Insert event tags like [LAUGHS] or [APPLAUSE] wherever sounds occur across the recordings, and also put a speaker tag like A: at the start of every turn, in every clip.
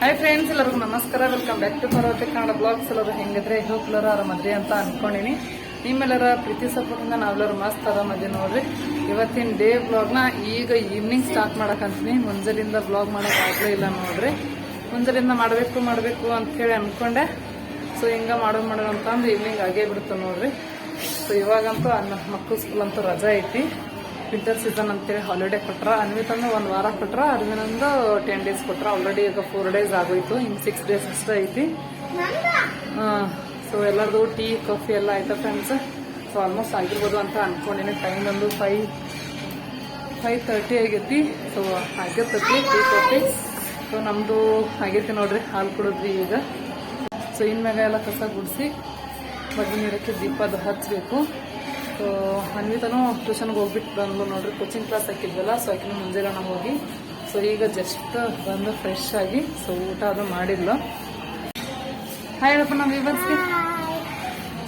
A: Hi friends ಎಲ್ಲರಿಗೂ ನಮಸ್ಕಾರ. Welcome back to Parvathi Kannada blogs ಎಲ್ಲರೂ ಹೆಂಗಿದ್ರೆ? ಹೋಗ್ಲರ ಆರಾಮದ್ರಿ ಅಂತ ಅನ್ಕೊಂಡಿನಿ. ನಿಮ್ಮೆಲ್ಲರ ಪ್ರೀತಿ ಸಪೋರ್ಟಿಂದ ನಾವೆಲ್ಲರೂ ಮಸ್ತ್ ಆರಾಮದಿ ನೋಡ್ರಿ. ಇವತ್ತಿನ ಡೇ ಬ್ಲಾಗ್ನ ಈಗ ಈವ್ನಿಂಗ್ ಸ್ಟಾರ್ಟ್ ಮಾಡಕ್ಕಂತೀನಿ ಮುಂಜಾನಿಂದ ಬ್ಲಾಗ್ ಮಾಡೋಕ್ಕಾಗಲೇ ಇಲ್ಲ ನೋಡ್ರಿ. ಮುಂಜಾನಿಂದ ಮಾಡಬೇಕು ಮಾಡಬೇಕು ಅಂತ ಹೇಳಿ ಅನ್ಕೊಂಡೆ. ಸೊ ಹಿಂಗೆ ಮಾಡೋ ಮಾಡೋಣ ಅಂತಂದು ಈವ್ನಿಂಗ್ ಆಗೇ ಬಿಡ್ತು ನೋಡ್ರಿ. ಸೊ ಇವಾಗಂತೂ ಅನ್ನ ಮಕ್ಕಳು ಸ್ಕೂಲ್ ಅಂತೂ ರಜಾ ಐತಿ. ವಿಂಟರ್ ಸೀಸನ್ ಅಂತೇಳಿ ಹಾಲಿಡೇ ಕೊಟ್ರ ಅನ್ವಿತಂದು ಒಂದು ವಾರ ಕೊಟ್ರ ಅರ್ವಿನಂದು ಟೆನ್ ಡೇಸ್ ಕೊಟ್ರ. ಆಲ್ರೆಡಿ ಈಗ ಫೋರ್ ಡೇಸ್ ಆಗೋಯ್ತು, ಇನ್ ಸಿಕ್ಸ್ ಡೇಸ್ ಅಷ್ಟೇ ಐತಿ. ಸೊ ಎಲ್ಲರದು ಟೀ ಕಾಫಿ ಎಲ್ಲ ಆಯ್ತು ಫ್ರೆಂಡ್ಸ್ ಸೊ ಆಲ್ಮೋಸ್ಟ್ ಆಗಿರ್ಬೋದು ಅಂತ ಅನ್ಕೊಂಡಿನಿ. ಟೈಮ್ ಒಂದು ಫೈವ್ ಫೈವ್ ತರ್ಟಿ ಆಗೈತಿ. ಸೊ ಆಗಿರ್ತೈತಿ ಟೀ ಕಾಫಿ ಸೊ ನಮ್ಮದು ಆಗೈತಿ ನೋಡ್ರಿ, ಹಾಲು ಕುಡಿದ್ವಿ ಈಗ. ಸೊ ಇನ್ಮ್ಯಾಗ ಎಲ್ಲ ಕಸ ಗುಡಿಸಿ ಬಗ್ಗೆ ನೀರಕ್ಕೆ ದೀಪದ ಹಚ್ಚಬೇಕು ಸೊ ಅನ್ವಿತನು ಟ್ಯೂಷನ್ಗೆ ಹೋಗ್ಬಿಟ್ಟು ಬಂದು ನೋಡ್ರಿ ಕೋಚಿಂಗ್ ಕ್ಲಾಸ್ ಹಾಕಿದ್ವಲ್ಲ ಸೊ ಆಕಿನ ಮುಂಜಾನೆ ನಾವು ಹೋಗಿ ಸೊ ಈಗ ಜಸ್ಟ್ ಬಂದು ಫ್ರೆಶ್ ಆಗಿ ಸೊ ಊಟ ಅದು ಮಾಡಿದ್ಲು. ಹಾಯ್ ಹೇಳಪ್ಪ ನಮ್ಮ ವಿವರ್ಸ್ಗೆ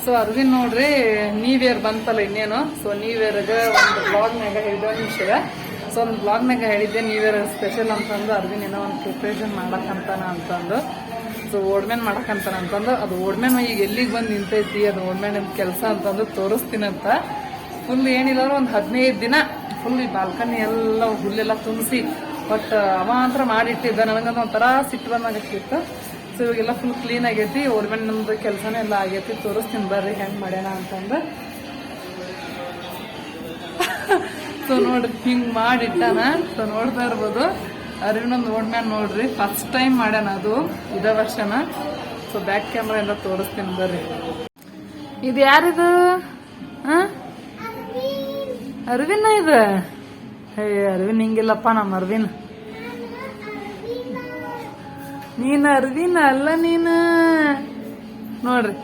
A: ಸೊ ಅರ್ವಿನ್ ನೋಡ್ರಿ ನೀವ್ ಇಯರ್ ಬಂತಲ್ಲ ಇನ್ನೇನು ಸೊ ನ್ಯೂ ಇಯರ್ಗೆ ಒಂದು ಬ್ಲಾಗ್ನಾಗ ಹೇಳಿದ ನಿಮಿಷ ಸೊ ಒಂದು ಬ್ಲಾಗ್ನಾಗ ಹೇಳಿದ್ದೆ ನ್ಯೂ ಇಯರ್ ಸ್ಪೆಷಲ್ ಅಂತಂದು ಅರ್ವಿನ್ ಏನೋ ಒಂದು ಪ್ರಿಪ್ರೇಷನ್ ಮಾಡಕ್ಕಂತಾನ ಅಂತಂದು. ಸೊ ಓಡ್ಮೇನ್ ಮಾಡಕಂತಾರ ಅಂತಂದು, ಅದು ಓಡ್ಮೇನ್ ಈಗ ಎಲ್ಲಿಗೆ ಬಂದು ನಿಂತೈತಿ, ಅದು ಓಡ್ಮೇನ್ ಕೆಲಸ ಅಂತಂದು ತೋರಿಸ್ತೀನಂತ. ಫುಲ್ ಏನಿಲ್ಲ ಒಂದು ಹದಿನೈದು ದಿನ ಫುಲ್ ಈ ಬಾಲ್ಕನಿ ಎಲ್ಲ ಹುಲ್ಲೆಲ್ಲ ತುಂಬಿಸಿ ಬಟ್ ಅವ ಮಾತ್ರ ಮಾಡಿಟ್ಟಿದ್ದ. ನನಗಂತ ಒಂಥರ ಸಿಟ್ಟು ಬಂದಾಗಿತ್ತು ಸೊ ಇವಾಗೆಲ್ಲ ಫುಲ್ ಕ್ಲೀನ್ ಆಗೈತಿ. ಓರ್ಮೆಂಟ್ ನಮ್ದು ಕೆಲಸನೇ ಎಲ್ಲ ಆಗೈತಿ. ತೋರಿಸ್ತೀನಿ ಬರ್ರಿ, ಹೆಂಗೆ ಮಾಡ್ಯಾನ ಅಂತಂದು. [LAUGHS] ಸೊ ನೋಡ್ರಿ ಹಿಂಗೆ ಮಾಡಿಟ್ಟಾನ. ಸೊ ನೋಡ್ತಾ ಇರ್ಬೋದು. ಅರಿವಿನೊಂದು ನೋಡ್ಮ್ಯಾನ್ ನೋಡ್ರಿ. ಫಸ್ಟ್ ಟೈಮ್ ಮಾಡ್ಯಾನ ಅದು ಇದ ವರ್ಷನ. ಸೊ ಬ್ಯಾಕ್ ಕ್ಯಾಮ್ರಾ ಎಲ್ಲ ತೋರಿಸ್ತೀನಿ ಬರ್ರಿ. ಇದು ಯಾರಿದು? ಅರವಿನ ಇದ? ಹೇ ಅರವಿನ್ ಹಿಂಗಿಲ್ಲಪ್ಪ, ನಮ್ಮ ಅರವಿನ್ ನೀನ್ ಅರವಿನ ಅಲ್ಲ ನೀನು? ನೋಡ್ರಿ.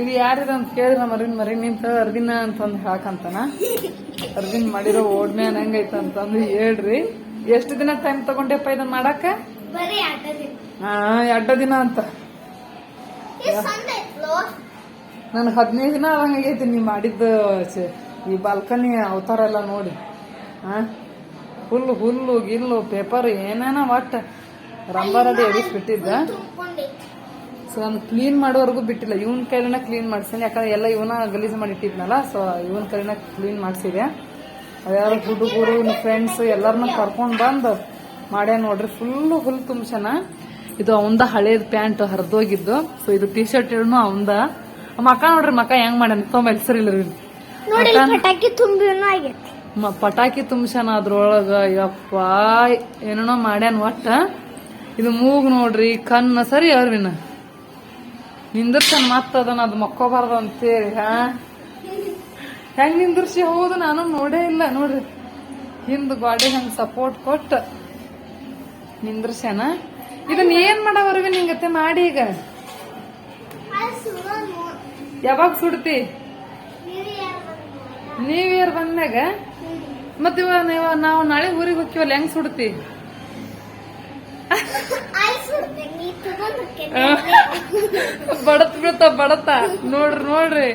A: ಇದು ಯಾರಿದು ಅಂತ ಕೇಳಿದ್ರೆ ನಮ್ಮ ಅರವಿನ್ ಮರಿ. ನಿಂತ ಅರ್ವಿನ ಅಂತಂದು ಹಾಕಂತಾನ. ಅರ್ವಿನ್ ಮಾಡಿರೋ ಓಡ್ಮ್ಯಾನ್ ಹೆಂಗೈತೆ ಅಂತಂದು ಹೇಳ್ರಿ. ಎಷ್ಟು ದಿನ ಟೈಮ್ ತಗೊಂಡೆಪ್ಪ ಇದನ್ನ ಮಾಡಾಕ
B: ಎರಡ
A: ಹಾ ದಿನ. ಅಂತ. ನನ್ ಹದಿನೈದು ದಿನ ಆಗೈತಿ ನೀ ಮಾಡಿದ್ದ ಈ ಬಾಲ್ಕನಿ ಅವತಾರ ಎಲ್ಲ ನೋಡಿ. ಹಾ ಹುಲ್ಲು ಹುಲ್ಲು ಗಿಲ್ಲು ಪೇಪರ್ ಏನೇನ ಒಟ್ಟ ರಂಬಾರಡಿ ಎಡಿಸ್ಬಿಟ್ಟಿದ್ದ
B: ಬಿಟ್ಟಿದ್ದ
A: ಸೊ ನಾನು ಕ್ಲೀನ್ ಮಾಡೋವರೆಗೂ ಬಿಟ್ಟಿಲ್ಲ. ಇವನ್ ಕೈಲಿನ ಕ್ಲೀನ್ ಮಾಡ್ಸೀನಿ ಯಾಕಂದ್ರೆ ಎಲ್ಲ ಇವನ ಗಲೀಜು ಮಾಡಿ ಇಟ್ಟಿದ್ನಲ್ಲ ಸೊ ಇವನ್ ಕೈಲಿನ ಕ್ಲೀನ್ ಮಾಡ್ಸಿದೆ. ಅದ್ಯಾರು ಹುಡುಗರು ಫ್ರೆಂಡ್ಸ್ ಎಲ್ಲರನ್ನ ಕರ್ಕೊಂಡು ಬಂದು ಮಾಡ್ಯ ನೋಡ್ರಿ. ಫುಲ್ ಹುಲ್ ತುಂಬ್ಸನ ಇದು ಅವಂದ ಹಳೇದು ಪ್ಯಾಂಟ್ ಹರಿದೋಗಿದ್ದು. ಸೊ ಇದು ಟಿ ಶರ್ಟ್ ಇಡನು ಅವಂದ ಮಕ್ಕ ನೋಡ್ರಿ ಮಕ್ಕ ಹೆಂಗ್ ಮಾಡ್ಯಾನ? ತೊಂಬ ಹೆಸರಿಲ್ಲ
B: ನೋಡಿ ಪಟಾಕಿ
A: ಮ- ಪಟಾಕಿ ತುಂಬ್ಸನ ಅದ್ರೊಳಗ. ಯಪ್ಪ ಏನೋ ಮಾಡ್ಯಾನ ಒಟ್ಟ. ಇದು ಮೂಗ್ ನೋಡ್ರಿ ಕಣ್ಣ ಸರಿ ಅರ್ವಿನ ನಿಂದಿರ್ತಾನ ಮತ್ತದನ್ನ ಅದು ಮಕ್ಕೋಬಾರ್ದು ಅಂತೇಳಿ ಹಾ? ಹೆಂಗ್ ನಿಂದಿರ್ಸಿ? ಹೌದು ನಾನು ನೋಡೇ ಇಲ್ಲ. ನೋಡ್ರಿ ಹಿಂದ್ ಗಾಡಿ ಹಂಗ್ ಸಪೋರ್ಟ್ ಕೊಟ್ಟು ನಿಂದ್ರಸ್ಯಾನ? ಇದನ್ನ ಏನ್ ಮಾಡವರ್ವಿ ನಿಂಗತ್ತೆ ಮಾಡಿ ಈಗ? ಯಾವಾಗ ಸುಡ್ತಿ? ನ್ಯೂ ಇಯರ್ ಬಂದಾಗ ಮತ್ ಇವ ನಾವು ನಾಳೆ ಊರಿಗೆ ಹೋಗ್ತೀವಲ್ಲ ಹೆಂಗ್ ಸುಡ್ತಿ? [LAUGHS] ಬಡತ್ ಬಿಡ್ತ ಬಡತ. ನೋಡ್ರಿ ನೋಡ್ರಿ.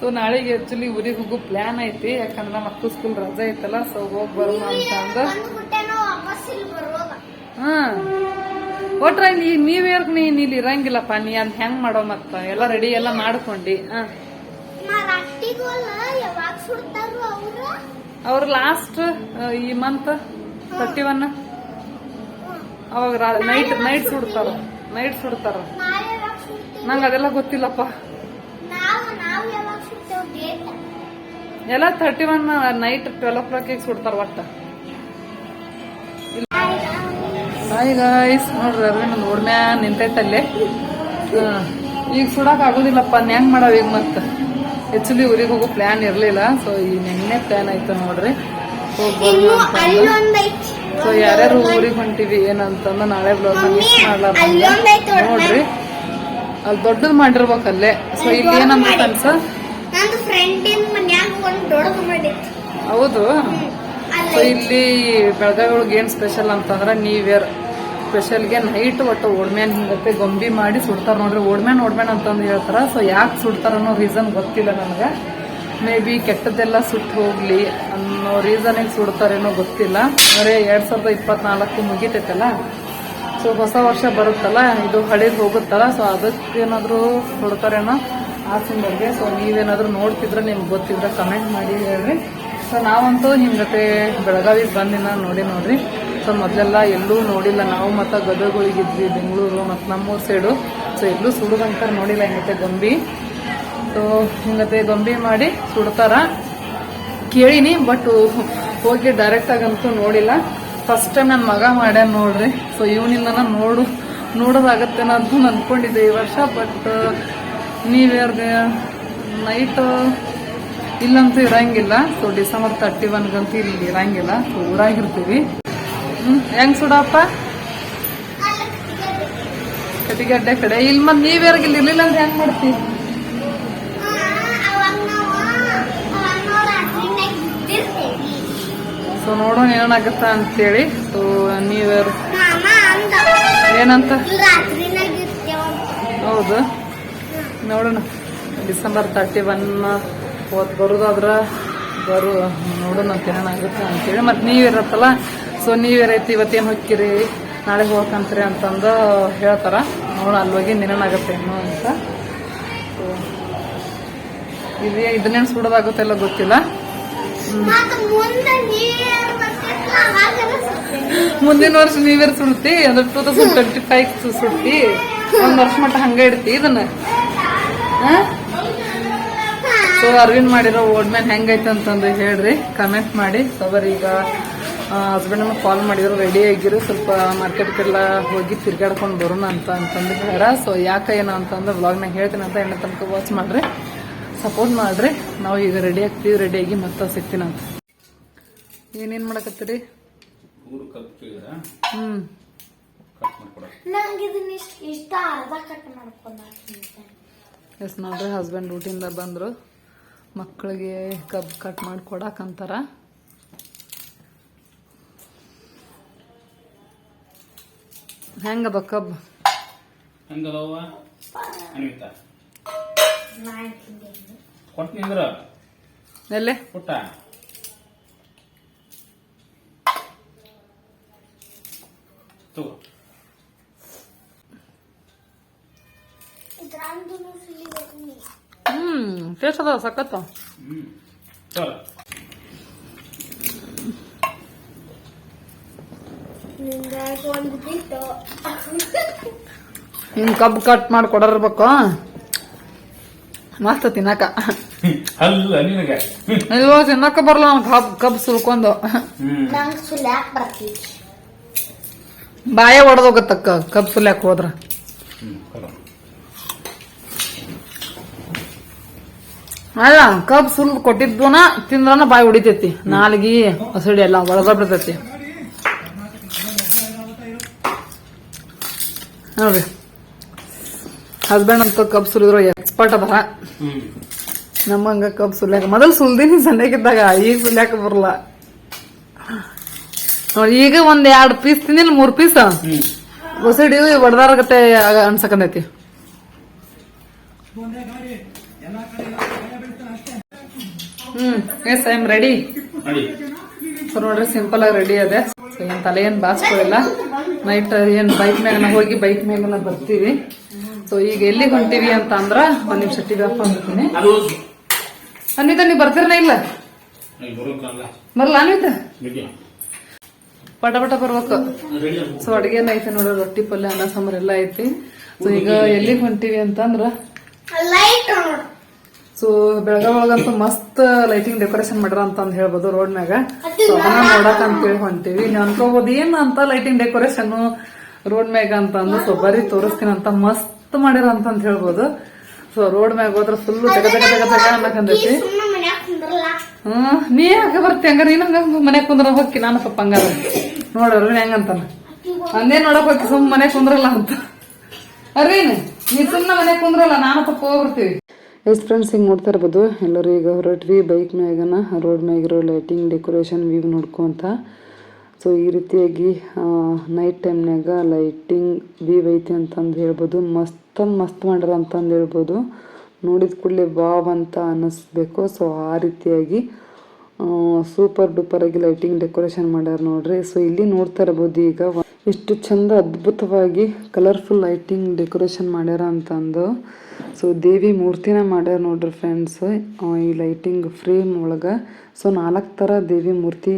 A: ಸೊ ನಾಳೆಗೆ ಆಕ್ಚುಲಿ ಊರಿಗೆ ಹೋಗೋ ಪ್ಲಾನ್ ಐತಿ ಯಾಕಂದ್ರೆ ಮಕ್ಕಳು ಸ್ಕೂಲ್ ರಜೆ ಐತಲ್ಲ ಸೊ ಹೋಗಿ ಬರೋಣ ಅಂತ ಅಂದ. ಹಾ. ಒಟ್ರ ನೀ ನೀವ್ ಯಾರ್ಗ್ ನೀ ಇಲ್ಲಿ ಇರಂಗಿಲ್ಲಪ್ಪ ನೀ ಅದ್ ಹೆಂಗ್ ಮಾಡೋ ಮತ್ತ? ಎಲ್ಲ ರೆಡಿ ಎಲ್ಲ ಮಾಡ್ಕೊಂಡಿ.
B: ಅವ್ರು?
A: ಲಾಸ್ಟ್ ಈ ಮಂತ್ ತರ್ಟಿ ಒನ್ ಅವಾಗ ನೈಟ್ ನೈಟ್ ಸುಡ್ತಾರ? ನೈಟ್ ಸುಡ್ತಾರ? ನಂಗ ಅದೆಲ್ಲ ಗೊತ್ತಿಲ್ಲಪ್ಪ. ಎಲ್ಲ ತರ್ಟಿ ಒನ್ ನೈಟ್ ಟ್ವೆಲ್ ಓ ಕ್ಲಾಕಿಗೆ ಸುಡ್ತಾರ ಒಟ್ಟ. ಹಾಯ್ ಗಾಯ್ಸ್ ನೋಡ್ರಿ ಅರವಿಂದ್ ಒಂದು ಓಡ್ಮ್ಯಾ ನಿಂತೈತಲ್ಲಿ. ಈಗ ಸುಡಕ್ ಆಗೋದಿಲ್ಲಪ್ಪ ಹೆಂಗ್ ಮಾಡಾವ ಈಗ ಮತ್ತ? ಆಕ್ಚುಲಿ ಊರಿಗೆ ಹೋಗೋ ಪ್ಲಾನ್ ಇರ್ಲಿಲ್ಲ ಸೊ ಈ ನಿನ್ನೆ ಪ್ಲಾನ್ ಆಯ್ತು ನೋಡ್ರಿ. ಸೊ ಯಾರ್ಯಾರು ಊರಿಗೆ ಹೊಂಟಿವಿ ಏನಂತಂದ್ರೆ ನಾಳೆ ಬ್ಲೌಸ್ ಮಿಸ್
B: ಅಲ್ಲೊಂದೈತಿ
A: ನೋಡ್ರಿ. ಅಲ್ಲಿ. ದೊಡ್ಡದ್ ಮಾಡಿರ್ಬೇಕಲ್ಲೇ ಸೊ ಇಲ್ಲಿ ಏನಂತ ಅನ್ಸ ಹೌದು. ಸೊ ಇಲ್ಲಿ ಬೆಳಗಾವಿ ಒಳಗೆ ಏನ್ ಸ್ಪೆಷಲ್ ಅಂತಂದ್ರೆ ನೀವ್ ಯರ್ ಸ್ಪೆಷಲ್ಗೆ ನೈಟ್ ಒಟ್ಟು ಓಡ್ಮ್ಯಾನ್ ಹಿಂಗತ್ತೆ ಗೊಂಬಿ ಮಾಡಿ ಸುಡ್ತಾರ ನೋಡ್ರಿ. ಓಡ್ಮ್ಯಾನ್ ಓಡ್ಮ್ಯಾನ್ ಅಂತಂದು ಹೇಳ್ತಾರ. ಸೊ ಯಾಕೆ ಸುಡ್ತಾರ ಅನ್ನೋ ರೀಸನ್ ಗೊತ್ತಿಲ್ಲ ನನಗೆ ಮೇ ಬಿ ಕೆಟ್ಟದ್ದೆಲ್ಲ ಸುಟ್ಟು ಹೋಗ್ಲಿ ಅನ್ನೋ ರೀಸನಿಗೆ ಸುಡ್ತಾರೇನೋ ಗೊತ್ತಿಲ್ಲ. ಬರೀ ಎರಡು ಸಾವಿರದ ಇಪ್ಪತ್ನಾಲ್ಕು ಮುಗಿತೈತಲ್ಲ. ಸೊ ಹೊಸ ವರ್ಷ ಬರುತ್ತಲ್ಲ ಇದು ಹಳೇದು ಹೋಗುತ್ತಲ್ಲ. ಸೊ ಅದಕ್ಕೇನಾದರೂ ಸುಡ್ತಾರೇನೋ? ಆಸಿನ ಬಗ್ಗೆ ಸೊ ನೀವೇನಾದರೂ ನೋಡ್ತಿದ್ರೆ ನಿಮ್ಗೆ ಗೊತ್ತಿದ್ರೆ ಕಮೆಂಟ್ ಮಾಡಿ ಹೇಳ್ರಿ. ಸೊ ನಾವಂತೂ ನಿಮ್ಮ ಜೊತೆ ಬೆಳಗಾವಿಗೆ ಬಂದಿನ ನೋಡಿ ನೋಡ್ರಿ. ಸೊ ಮೊದಲೆಲ್ಲ ಎಲ್ಲೂ ನೋಡಿಲ್ಲ. ನಾವು ಮತ್ತು ಗದಗಳಿಗಿದ್ವಿ, ಬೆಂಗಳೂರು ಮತ್ತು ನಮ್ಮೂರು ಸೈಡು ಸೊ ಎಲ್ಲೂ ಸುಡುದಂತ ನೋಡಿಲ್ಲ. ಹಿಂಗತೆ ಗೊಂಬಿ. ಸೊ ಹಿಂಗತೆ ಗೊಂಬಿ ಮಾಡಿ ಸುಡ್ತಾರ. ಕೇಳಿನಿ ಬಟ್ ಹೋಗಿ ಡೈರೆಕ್ಟ್ ಅಂತೂ ನೋಡಿಲ್ಲ. ಫಸ್ಟ್ ಟೈಮ್ ನನ್ನ ಮಗ ಮಾಡ್ಯಾನ ನೋಡ್ರಿ. ಸೊ ಇವನಿಂದ ನೋಡು ನೋಡೋದಾಗತ್ತೆ ಅಂತ ಅನ್ಕೊಂಡಿದ್ದೆ ಈ ವರ್ಷ ಬಟ್ ನ್ಯೂ ಇಯರ್ಗೆ ನೈಟ್ ಇಲ್ಲಂತೂ ಇರಂಗಿಲ್ಲ. ಸೊ ಡಿಸೆಂಬರ್ ತರ್ಟಿ ಒನ್ಗಂತೂ ಇಲ್ಲಿ ಇರಂಗಿಲ್ಲ. ಸೊ ಊರಾಗಿರ್ತೀವಿ. ಹ್ಞೂ ಹೆಂಗ್ ಸುಡಪ್ಪ? ಕಟಿಗಡ್ಡೆ ಕಡೆ. ಇಲ್ಲಿ ಮತ್ತೆ ನ್ಯೂ ಇಯರ್ಗೆ ಇಲ್ಲಿ ಇರ್ಲಿಲ್ಲ ಅಂದ್ರೆ ಹೆಂಗ್
B: ಮಾಡ್ತೀವಿ
A: ಸೊ ನೋಡೋಣ ಏನಾಗತ್ತ ಅಂತೇಳಿ. ಸೊ
B: ನೀವ್ಯಾರು
A: ಏನಂತ? ಹೌದು. ನೋಡೋಣ. ಡಿಸೆಂಬರ್ ತರ್ಟಿ ಒನ್ ಓದ್ ಬರೋದಾದ್ರೆ ಬರು, ನೋಡೋಣ ಏನಾಗುತ್ತೆ ಅಂತೇಳಿ. ಮತ್ತು ನೀವು ಇರತ್ತಲ್ಲ ಸೊ ನೀವು ಇರೈತಿ ಇವತ್ತೇನು ಹೋಗ್ತೀರಿ ನಾಳೆ ಹೋಗಕಂತ್ರಿ ಅಂತಂದು ಹೇಳ್ತಾರ. ನೋಡೋಣ ಅಲ್ಲಿ ಹೋಗಿ ನೆನನಾಗತ್ತೆ ಏನು ಅಂತ. ಇದು ಇದನ್ನೇನು ಗೊತ್ತಿಲ್ಲ
B: ಬರ್ತಿತ್ತಲ್ಲ ಅವಾಗೆಲ್ಲ ಸುಡ್ತೇವಿ
A: ಮುಂದಿನ ವರ್ಷ ನೀವೇರ್ ಸುಡ್ತಿ ಅಂದ್ರೆ ಟೂ ತೌಸಂಡ್ ಟ್ವೆಂಟಿ ಫೈವ್ ಸುಡ್ತಿ. ಒಂದು ವರ್ಷ ಮಟ್ಟ ಹಂಗ ಇಡ್ತಿ ಇದನ್ನ. ಸೊ ಅರವಿಂದ್ ಮಾಡಿರೋ ಓಲ್ಡ್ ಮ್ಯಾನ್ ಹೆಂಗೈತೆ ಅಂತಂದು ಹೇಳ್ರಿ ಕಮೆಂಟ್ ಮಾಡಿ. ಸಬರ್ ಈಗ ಹಸ್ಬೆಂಡ್ ಕಾಲ್ ಮಾಡಿದ್ರು ರೆಡಿ ಆಗಿರು. ಸ್ವಲ್ಪ ಮಾರ್ಕೆಟ್ಗೆಲ್ಲ ಹೋಗಿ ತಿರ್ಗಾಡ್ಕೊಂಡು ಬರೋಣ ಅಂತ ಅಂತಂದು ಹೇಳ್ಯಾರ. ಸೊ ಯಾಕೆ ಏನು ಅಂತಂದ್ರೆ ವ್ಲಾಗ್ನಾಗ ಹೇಳ್ತೀನಿ ಅಂತ ಎಣ್ಣೆ ತನಕ ವಾಚ್ ಮಾಡ್ರಿ. ಸಪೋರ್ಟ್ ಮಾಡ್ರಿ. ನಾವು ಈಗ ರೆಡಿ ಆಗ್ತೀವಿ ರೆಡಿ ಆಗಿ ಮತ್ತೆ ಸಿಗ್ತೀನಂತ ಏನೇನು ಮಾಡಕತ್ತೀರಿ?
C: ಊರು
A: ಎಸ್ ನೋಡ್ರಿ ಹಸ್ಬೆಂಡ್ ಊಟಿಂದ ಬಂದರು. ಮಕ್ಕಳಿಗೆ ಕಬ್ ಕಟ್ ಮಾಡಿ ಕೊಡಕ್ಕಂತಾರ ಹೆಂಗದ ಕಬ್? ಎಲ್ಲೇ?
C: ಪುಟ್ಟ. ತಗೋ.
A: ಟೇಸ್ಟ್ ಅದ ಸಖತ್ತ ನಿಮ್ ಕಬ್ ಕಟ್ ಮಾಡಿ ಕೊಡರ್ಬೇಕು. ಮಸ್ತ್ ತಿನ್ನಕ.
C: ಅಲ್ಲ ನಿನಗೆ.
A: ಇಲ್ವ ತಿನ್ನಕ ಬರಲ್ಲ ನನ್ ಕಬ್ ಕಬ್ ಸುಲ್ಕೊಂಡು. ಬಾಯ ಹೊಡೆದೋಗತ್ತಕ್ಕ ಕಬ್ ಸುಲ್ಯಾಕ ಹೋದ್ರ
C: ಹ್ಮ್ ಕೊಡು.
A: ಅಲ್ಲ, ಕಬ್ ಸುಲ್ ಕೊಟ್ಟಿದ್ವನ ತಿಂದ್ರನ ಬಾಯಿ ಹೊಡಿತೈತಿ ನಾಲ್ಗಿ ಹಸಡಿ ಎಲ್ಲ ಒಳಗ ಬಿಡ್ತೈತಿ ನೋಡ್ರಿ. ಹಸ್ಬೆಂಡ್ ಅಂತ ಕಬ್ ಸುಲಿದ್ರು ಎಕ್ಸ್ಪರ್ಟ್ ಅದ
C: ನಮ್ಮ
A: ನಮ್ಮಂಗ ಕಬ್ ಸುಲ್ಯಾಕ ಮೊದಲು ಸುಲ್ದೀನಿ ಸಣ್ಣಗಿದ್ದಾಗ, ಈಗ ಸುಲ್ಯಾಕ ಬರಲ್ಲ. ನೋಡಿ ಈಗ ಒಂದ್ ಎರಡ್ ಪೀಸ್ ತಿಂದಿಲ್ಲ, ಮೂರ್ ಪೀಸ್. ಹೊಸಡಿ ಒಡದಾರಗತ್ತೆ ಅನ್ಸಕಂದೈತಿ hmm. Yes I am ready
C: ನಡಿ
A: ಸೊ ನೋಡ್ರಿ ಸಿಂಪಲ್ ಆಗಿ ರೆಡಿ ಅದೇ. ಸೊ ಏನ್ ತಲೆ ಏನ್ ಬಾಸ್ಕೊಳ್ಳಿಲ್ಲ ನೈಟ್ ಏನ್ ಬೈಕ್ ಮೇಲೆ ಹೋಗಿ ಬೈಕ್ ಮ್ಯಾಗನ ಬರ್ತೀವಿ. ಸೊ ಈಗ ಎಲ್ಲಿಗೆ ಹೊಂಟಿವಿ ಅಂತ ಅಂದ್ರ ಒಂದ್ ನಿಮಿಷ ಟಿವಿ ಆಫ್ ಮಾಡ್ತೀನಿ. ಅನ್ವಿತ ನೀವ್ ಬರ್ತೀರನ ಇಲ್ಲ? ಬರಲ್ಲ ಅನ್ವಿತ ಪಟ ಪಟ ಬರ್ಬೇಕು. ಸೊ ಅಡಿಗೆ ಐತೆ ನೋಡ್ರಿ ರೊಟ್ಟಿ ಪಲ್ಯ ಅನ್ನ ಸಾಂಬಾರ್ ಎಲ್ಲ ಐತಿ. ಸೊ ಈಗ ಎಲ್ಲಿಗೆ ಹೊಂಟಿವಿ ಅಂತಂದ್ರ ಸೊ ಬೆಳಗಾವ್ ಒಳಗಂತೂ ಮಸ್ತ್ ಲೈಟಿಂಗ್ ಡೆಕೋರೇಷನ್ ಮಾಡ್ಯಾರ ಅಂತ ಅಂದ್ ಹೇಳ್ಬೋದು ರೋಡ್ ಮ್ಯಾಗ. ಸೊ ಅದನ್ನ ನೋಡಕ್ ಅಂತೇಳಿ ಹೊಂಟಿವಿ. ನೀವು ಅನ್ಕೋಬಹುದು ಏನ್ ಅಂತ ಲೈಟಿಂಗ್ ಡೆಕೋರೇಷನ್ ರೋಡ್ ಮ್ಯಾಗ ಅಂತ ಅಂದ್ರೆ ಸೊ ಬರಿ ತೋರಿಸ್ತೀನಿ ಅಂತ ಮಸ್ತ್ ಮಾಡ್ಯಾರ ಅಂತ ಅಂತ ಹೇಳ್ಬೋದು. ಸೊ ರೋಡ್ ಮ್ಯಾಗ ಹೋದ್ರ ಫುಲ್ ಜಗ ಜಗ ಜಗ ಜಗ ಅನ್ನಕಂದೈತಿ ಹ್ಮ್ ನೀ ಯಾಕೆ ಬರ್ತಿ? ಹಂಗಾರ ನೀನ್ ಹಂಗ ಮನೆ ಕುಂದ್ರ ಹೋಗಿ ನಾನು ಪಪ್ಪ ಹಂಗಾರ. ನೋಡ್ರಿ ಹೆಂಗಂತಾನ ಅಂದೇ ನೋಡಕ್ ಹೋಗಿ ಸುಮ್ ಮನೆ ಕುಂದ್ರಲ್ಲ ಅಂತ. ಅರ್ರೀನ್ ನೀ ಸುಮ್ಮನೆ ಮನೆ ಕುಂದ್ರಲ್ಲ ನಾನು ಪಪ್ಪ ಹೋಗ್ಬಿಡ್ತೀವಿ. ಎಸ್ ಫ್ರೆಂಡ್ಸ್ ಹಿಂಗೆ ನೋಡ್ತಾ ಇರ್ಬೋದು. ಎಲ್ಲರೂ ಈಗ ಹೊರಟ್ವಿ. ಬೈಕ್ ಮ್ಯಾಗನ ರೋಡ್ ಮ್ಯಾಗಿರೋ ಲೈಟಿಂಗ್ ಡೆಕೋರೇಷನ್ ವ್ಯೂ ನೋಡ್ಕೊಂತ ಸೊ ಈ ರೀತಿಯಾಗಿ ನೈಟ್ ಟೈಮ್ನಾಗ ಲೈಟಿಂಗ್ ವ್ಯೂ ಐತಿ ಅಂತಂದು ಹೇಳ್ಬೋದು. ಮಸ್ತ್ ಮಸ್ತ್ ಮಾಡ್ಯಾರ ಅಂತಂದು ಹೇಳ್ಬೋದು.
D: ನೋಡಿದ ಕೂಡಲೇ ವಾವ್ ಅಂತ ಅನ್ನಿಸ್ಬೇಕು. ಸೊ ಆ ರೀತಿಯಾಗಿ ಸೂಪರ್ ಡೂಪರ್ ಆಗಿ ಲೈಟಿಂಗ್ ಡೆಕೋರೇಷನ್ ಮಾಡ್ಯಾರ ನೋಡ್ರಿ. ಸೊ ಇಲ್ಲಿ ನೋಡ್ತಾ ಇರ್ಬೋದು ಈಗ ಎಷ್ಟು ಚಂದ ಅದ್ಭುತವಾಗಿ ಕಲರ್ಫುಲ್ ಲೈಟಿಂಗ್ ಡೆಕೋರೇಷನ್ ಮಾಡ್ಯಾರ ಅಂತಂದು. ಸೊ ದೇವಿ ಮೂರ್ತಿನ ಮಾಡ್ಯಾರ ನೋಡ್ರಿ ಫ್ರೆಂಡ್ಸ್ ಈ ಲೈಟಿಂಗ್ ಫ್ರೇಮ್ ಒಳಗೆ. ಸೊ ನಾಲ್ಕು ಥರ ದೇವಿ ಮೂರ್ತಿ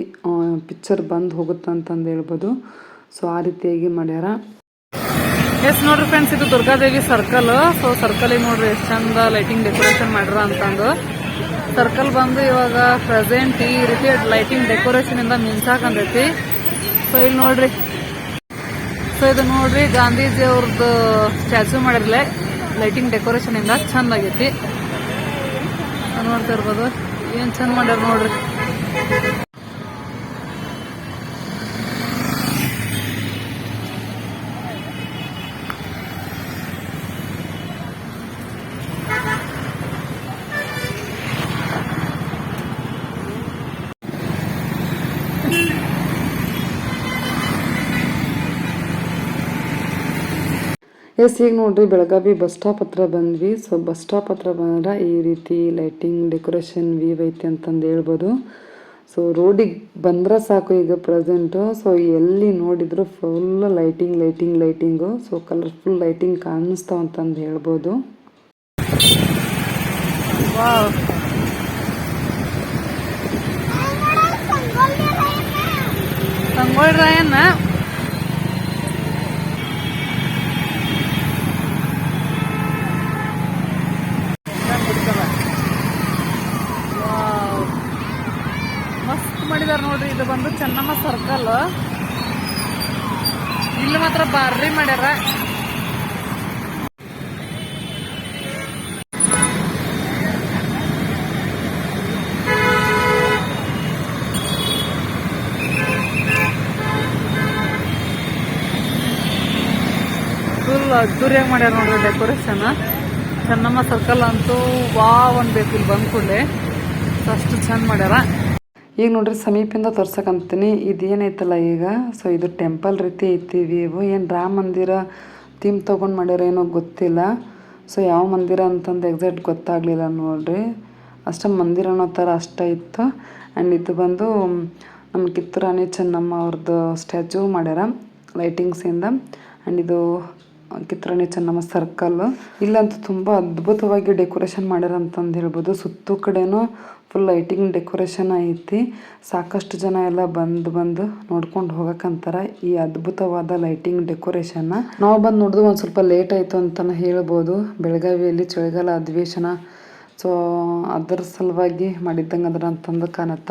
D: ಪಿಕ್ಚರ್ ಬಂದು ಹೋಗುತ್ತೆ ಅಂತಂದು ಹೇಳ್ಬೋದು. ಸೊ ಆ ರೀತಿಯಾಗಿ ಮಾಡ್ಯಾರ. ಎಸ್ ನೋಡ್ರಿ ಫ್ರೆಂಡ್ಸ್ ಇದು ದುರ್ಗಾದೇವಿ ಸರ್ಕಲ್ ಸೊ ಸರ್ಕಲ್ ನೋಡ್ರಿ ಎಷ್ಟು ಚಂದ ಲೈಟಿಂಗ್ ಡೆಕೋರೇಷನ್ ಮಾಡ್ಯಾರ ಅಂತಂದು. ಸರ್ಕಲ್ ಬಂದು ಇವಾಗ ಪ್ರೆಸೆಂಟ್ ಈ ರೀತಿ ಲೈಟಿಂಗ್ ಡೆಕೋರೇಷನ್ ಇಂದ ಮಿಂಚಾಕಂತೈತಿ. ಸೊ ಇಲ್ಲಿ ನೋಡ್ರಿ. ಸೊ ಇದು ನೋಡ್ರಿ, ಗಾಂಧೀಜಿ ಅವ್ರದ್ದು ಸ್ಟ್ಯಾಚು ಮಾಡಿರ್ಲೆ ಲೈಟಿಂಗ್ ಡೆಕೋರೇಷನ್ ಇಂದ ಚಂದ ಆಗೈತಿ. ನೋಡ್ತಾ ಇರ್ಬೋದು, ಏನ್ ಚಂದ ಮಾಡ್ಯಾರ ನೋಡ್ರಿ. ಎಸ್ ಈಗ ನೋಡ್ರಿ, ಬೆಳಗಾವಿ ಬಸ್ ಸ್ಟಾಪ್ ಹತ್ರ ಬಂದ್ವಿ. ಸೊ, ಬಸ್ ಸ್ಟಾಪ್ ಹತ್ರ ಬಂದ್ರೆ ಈ ರೀತಿ ಲೈಟಿಂಗ್ ಡೆಕೋರೇಷನ್ ವೀವ್ ಐತಿ ಅಂತಂದು ಹೇಳ್ಬೋದು. ಸೊ ರೋಡಿಗೆ ಬಂದ್ರೆ ಸಾಕು ಈಗ ಪ್ರೆಸೆಂಟು ಸೊ, ಎಲ್ಲಿ ನೋಡಿದ್ರು full lighting lighting lighting so colourful lighting ಕಾಣಿಸ್ತಾವ ಅಂತಂದು ಹೇಳ್ಬೋದು. ಸಂಗೊಳ್ಳಿ ರಾಯಣ್ಣ ವಾವ್. ಮಸ್ತ್ ಮಾಡಿದಾರ ನೋಡ್ರಿ ಇದು ಬಂದು ಚೆನ್ನಮ್ಮ ಸರ್ಕಲ್ ಇಲ್ಲಿ ಮಾತ್ರ ಬಾರ್ರಿ ಮಾಡ್ಯಾರ. ಫುಲ್ ಅದ್ದೂರಿಯಾಗಿ ಮಾಡ್ಯಾರ ನೋಡ್ರಿ ಡೆಕೋರೇಷನ್ ಚೆನ್ನಮ್ಮ ಸರ್ಕಲ್ ಅಂತೂ ವಾ ಒಂದ್ ಬೇಕು ಇಲ್ಲಿ ಬಂದ್ಕೊಳ್ಳಿ ಅಷ್ಟು ಚಂದ ಮಾಡ್ಯಾರ. ಈಗ ನೋಡ್ರಿ ಸಮೀಪದಿಂದ ತೋರ್ಸಕಂತೀನಿ. ಇದೇನೈತಲ್ಲ ಈಗ? ಸೊ ಇದು ಟೆಂಪಲ್ ರೀತಿ ಐತಿ ಇವು ಏನು ರಾಮ ಮಂದಿರ ಥೀಮ್ ತೊಗೊಂಡು ಮಾಡ್ಯಾರ ಏನೋ ಗೊತ್ತಿಲ್ಲ. ಸೊ ಯಾವ ಮಂದಿರ ಅಂತಂದು ಎಕ್ಸಾಕ್ಟ್ ಗೊತ್ತಾಗಲಿಲ್ಲ ನೋಡ್ರಿ. ಅಷ್ಟೇ ಮಂದಿರ ಅನ್ನೋ ಥರ ಅಷ್ಟ ಇತ್ತು. ಆ್ಯಂಡ್ ಇದು ಬಂದು ನಮ್ಮ ಕಿತ್ತೂರಾಣಿ ಚೆನ್ನಮ್ಮ ಅವ್ರದ್ದು ಸ್ಟ್ಯಾಚು ಮಾಡ್ಯಾರ ಲೈಟಿಂಗ್ಸಿಂದ ಆ್ಯಂಡ್ ಇದು ಕಿತ್ತೂರಾಣಿ ಚೆನ್ನಮ್ಮ ಸರ್ಕಲ್. ಇಲ್ಲಂತೂ ತುಂಬ ಅದ್ಭುತವಾಗಿ ಡೆಕೋರೇಷನ್ ಮಾಡ್ಯಾರ ಅಂತಂದು ಹೇಳ್ಬೋದು. ಸುತ್ತು ಕಡೆನೂ ಫುಲ್ ಲೈಟಿಂಗ್ ಡೆಕೋರೇಷನ್ ಐತಿ. ಸಾಕಷ್ಟು ಜನ ಎಲ್ಲ ಬಂದು ಬಂದು ನೋಡ್ಕೊಂಡು ಹೋಗಕ್ಕಂತಾರ. ಈ ಅದ್ಭುತವಾದ ಲೈಟಿಂಗ್ ಡೆಕೋರೇಷನ್. ನಾವು ಬಂದು ನೋಡಿದ್ವಿ ಒಂದು ಸ್ವಲ್ಪ ಲೇಟ್ ಆಯಿತು ಅಂತಲೇ ಹೇಳ್ಬೋದು. ಬೆಳಗಾವಿಯಲ್ಲಿ ಚಳಿಗಾಲ ಅಧಿವೇಶನ ಸೊ ಅದರ ಸಲುವಾಗಿ ಮಾಡಿದ್ದಂಗೆ ಅದ್ರ ಅಂತಂದು ಕಾಣತ್ತ.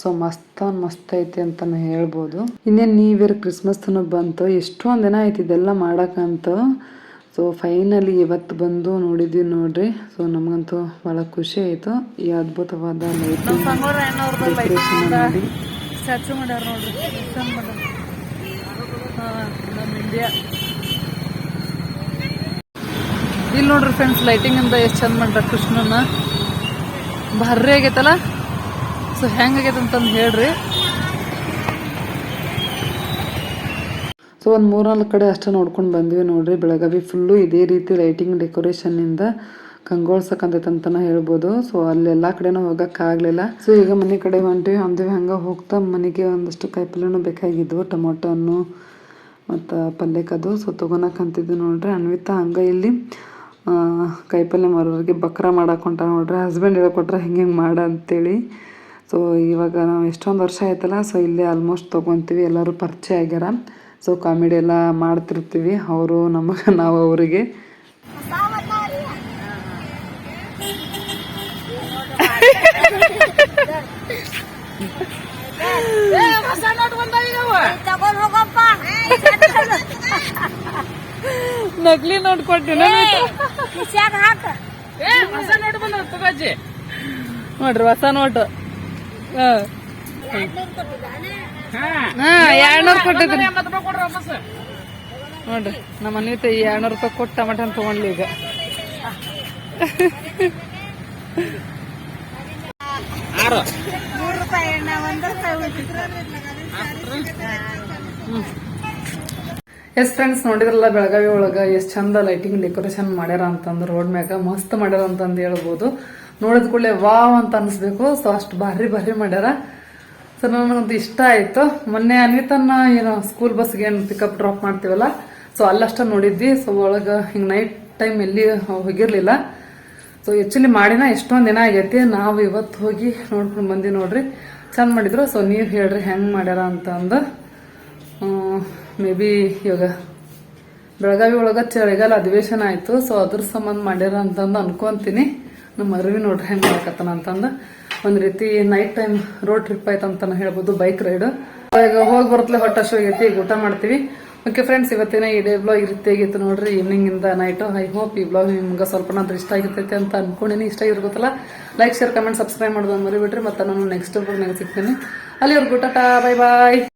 D: ಸೊ ಮಸ್ತ್ ಮಸ್ತ್ ಐತಿ ಅಂತ ಹೇಳ್ಬೋದು. ಇನ್ನೇನು ನ್ಯೂ ಇಯರ್ ತನಕ ಬಂತು ಎಷ್ಟೊಂದು ದಿನ ಆಯ್ತು ಇದೆಲ್ಲ ಮಾಡಕ್ಕಂತ. ಸೊ ಫೈನಲಿ ಇವತ್ತು ಬಂದು ನೋಡಿದ್ವಿ ನೋಡ್ರಿ. ಸೊ ನಮಗಂತೂ ಭಾಳ ಖುಷಿ ಆಯಿತು. ಈ ಅದ್ಭುತವಾದ ಮಾಡಿ ಸ್ಟ್ಯಾಚು ಮಾಡ್ಯಾರ ನೋಡ್ರಿ. ನಮ್ಮ ಇಂಡಿಯಾ ಇಲ್ಲಿ ನೋಡ್ರಿ ಫ್ರೆಂಡ್ಸ್ ಲೈಟಿಂಗ್ ಅಂತ ಎಷ್ಟು ಚಂದ ಮಾಡ್ರ ಕೃಷ್ಣನ ಭಾರಿ ಆಗೈತಲ್ಲ? ಸೊ ಹೆಂಗಾಗೈತೆ ಅಂತಂದು ಹೇಳ್ರಿ. ಸೊ ಒಂದು ಮೂರ್ನಾಲ್ಕು ಕಡೆ ಅಷ್ಟೇ ನೋಡ್ಕೊಂಡು ಬಂದ್ವಿ ನೋಡ್ರಿ. ಬೆಳಗಾವಿ ಫುಲ್ಲು ಇದೇ ರೀತಿ ಲೈಟಿಂಗ್ ಡೆಕೋರೇಷನ್ನಿಂದ ಕಂಗೊಳ್ಸಕ್ಕಂತೈತೆ ಅಂತಲೇ ಹೇಳ್ಬೋದು. ಸೊ ಅಲ್ಲೆಲ್ಲ ಕಡೆನೂ ಹೋಗೋಕ್ಕಾಗಲಿಲ್ಲ ಸೊ ಈಗ ಮನೆ ಕಡೆ ಹೊಂಟಿವಿ. ಅಂದಿವಿ ಹಂಗೆ ಹೋಗ್ತಾ ಮನೆಗೆ ಒಂದಷ್ಟು ಕಾಯಿಪಲ್ಯನೂ ಬೇಕಾಗಿದ್ವು ಟೊಮೊಟೊ ಹಣ್ಣು ಮತ್ತು ಪಲ್ಯಕ್ಕದು. ಸೊ ತೊಗೊಳಕಂತಿದ್ವಿ ನೋಡ್ರಿ. ಅನ್ವಿತಾ ಹಂಗೆ ಇಲ್ಲಿ ಕಾಯಿಪಲ್ಯ ಮಾರೋರಿಗೆ ಬಕ್ರ ಮಾಡಕ್ಕೆ ಹೊಂಟ ನೋಡ್ರಿ. ಹಸ್ಬೆಂಡ್ ಹೇಳ್ಕೊಟ್ರೆ ಹಿಂಗೆ ಹಿಂಗೆ ಮಾಡ ಅಂತೇಳಿ. ಸೊ ಇವಾಗ ನಾವು ಎಷ್ಟೊಂದು ವರ್ಷ ಆಯ್ತಲ್ಲ ಸೊ ಇಲ್ಲೇ ಆಲ್ಮೋಸ್ಟ್ ತೊಗೊತೀವಿ, ಎಲ್ಲರೂ ಪರಿಚಯ ಆಗ್ಯಾರ. ಸೊ ಕಾಮಿಡಿ ಎಲ್ಲ ಮಾಡ್ತಿರ್ತೀವಿ, ಅವರು ನಮಗೆ, ನಾವು ಅವರಿಗೆ. ನೋಟ್
C: ಹಾಕ.
D: ನೋಡ್ರಿ ಹೊಸ ನೋಟ್ ಎರಡ್ನೂರ್ ಕೊಟ್ಟಿದ್ರಿ. ನೋಡ್ರಿ ನಮ್ಮ ಅನಿತ ಈ ಎರಡ್ನೂರು ರೂಪಾಯಿ ಕೊಟ್ಟು ಟಮಾಟನ್ ತಗೊಂಡ್ಲಿ ಈಗ.
C: ಮೂರು ರೂಪಾಯಿ ಎಣ್ಣೆ ಒಂದ್ ರೂಪಾಯಿ ಉಳಿತು
A: ಎಸ್ ಫ್ರೆಂಡ್ಸ್ ನೋಡಿದ್ರಲ್ಲ ಬೆಳಗಾವಿ ಒಳಗ ಎಷ್ಟು ಚಂದ ಲೈಟಿಂಗ್ ಡೆಕೋರೇಷನ್ ಮಾಡ್ಯಾರ ಅಂತಂದು ರೋಡ್ ಮ್ಯಾಗ, ಮಸ್ತ್ ಮಾಡ್ಯಾರ ಅಂತಂದು ಹೇಳ್ಬೋದು. ನೋಡಿದ ಕೂಡಲೇ ವಾವ್ ಅಂತ ಅನಿಸ್ಬೇಕು. ಸೊ ಅಷ್ಟು ಭಾರಿ ಭಾರಿ ಮಾಡ್ಯಾರ. ಸೊ ನನಗಂತೂ ಇಷ್ಟ ಆಯ್ತು. ಮೊನ್ನೆ ಅನ್ವಿತನ್ನ ಏನೋ ಸ್ಕೂಲ್ ಬಸ್ಗೆ ಏನು ಪಿಕಪ್ ಡ್ರಾಪ್ ಮಾಡ್ತೀವಲ್ಲ ಸೊ ಅಲ್ಲಷ್ಟ ನೋಡಿದ್ವಿ. ಸೊ ಒಳಗೆ ಹಿಂಗೆ ನೈಟ್ ಟೈಮ್ ಎಲ್ಲಿ ಹೋಗಿರಲಿಲ್ಲ. ಸೊ ಆ್ಯಕ್ಚುಲಿ ಮಾಡಿನ ಎಷ್ಟೊಂದು ದಿನ ಆಗೈತಿ. ನಾವು ಇವತ್ತು ಹೋಗಿ ನೋಡ್ಕೊಂಡು ಬಂದಿ ನೋಡ್ರಿ. ಚಂದ ಮಾಡಿದ್ರು. ಸೊ ನೀವು ಹೇಳ್ರಿ ಹೆಂಗೆ ಮಾಡ್ಯಾರ ಅಂತ ಅಂದು ಮೇ ಬಿ ಇವಾಗ ಬೆಳಗಾವಿ ಒಳಗೆ ಚಳಿಗಾಲ ಅಧಿವೇಶನ ಆಯಿತು ಸೊ ಅದ್ರ ಸಂಬಂಧ ಮಾಡ್ಯಾರ ಅಂತಂದು ಅನ್ಕೊಂತೀನಿ. ನಮ್ಮ ಅರಿವಿ ನೋಡ್ರಿ ಹೆಂಗೆ ಮಾಡ್ಕತ್ತನ ಅಂತಂದು. ಒಂದು ರೀತಿ ನೈಟ್ ಟೈಮ್ ರೋಡ್ ಟ್ರಿಪ್ ಆಯ್ತು ಅಂತ ಹೇಳ್ಬೋದು ಬೈಕ್ ರೈಡ್ ಈಗ ಹೋಗಿ ಬರ್ತಲೆ ಹೊಟ್ಟೆ ಹಶು ಆಗೈತಿ ಊಟ ಮಾಡ್ತೀವಿ. ಓಕೆ ಫ್ರೆಂಡ್ಸ್ ಇವತ್ತಿನ ಈ ಡೇ ಬ್ಲಾಗ್ ಈ ರೀತಿ ಆಗಿತ್ತು ನೋಡ್ರಿ. ಈವ್ನಿಂಗ್ ಇಂದ ನೈಟು ಐ ಹೋಪ್ ಈ ಬ್ಲಾಗ್ ನಿಮ್ಗೆ ಸ್ವಲ್ಪನಾದ್ರೂ ಇಷ್ಟ ಆಗಿರ್ತೈತೆ ಅಂತ ಅನ್ಕೊಂಡಿನಿ. ಇಷ್ಟ ಆಗಿರ್ಬೋದಲ್ಲ ಲೈಕ್ ಶೇರ್ ಕಮೆಂಟ್ ಸಬ್ಸ್ಕ್ರೈಬ್ ಮಾಡೋದು ಮರಿಬಿಟ್ರಿ ಮತ್ತೆ ನಾನು ನೆಕ್ಸ್ಟ್ ಬ್ಲಾಗ್ನಾಗ ಸಿಗ್ತೀನಿ. ಅಲ್ಲಿವರೆಗೂ, ಟಾಟಾ ಬೈ ಬಾಯ್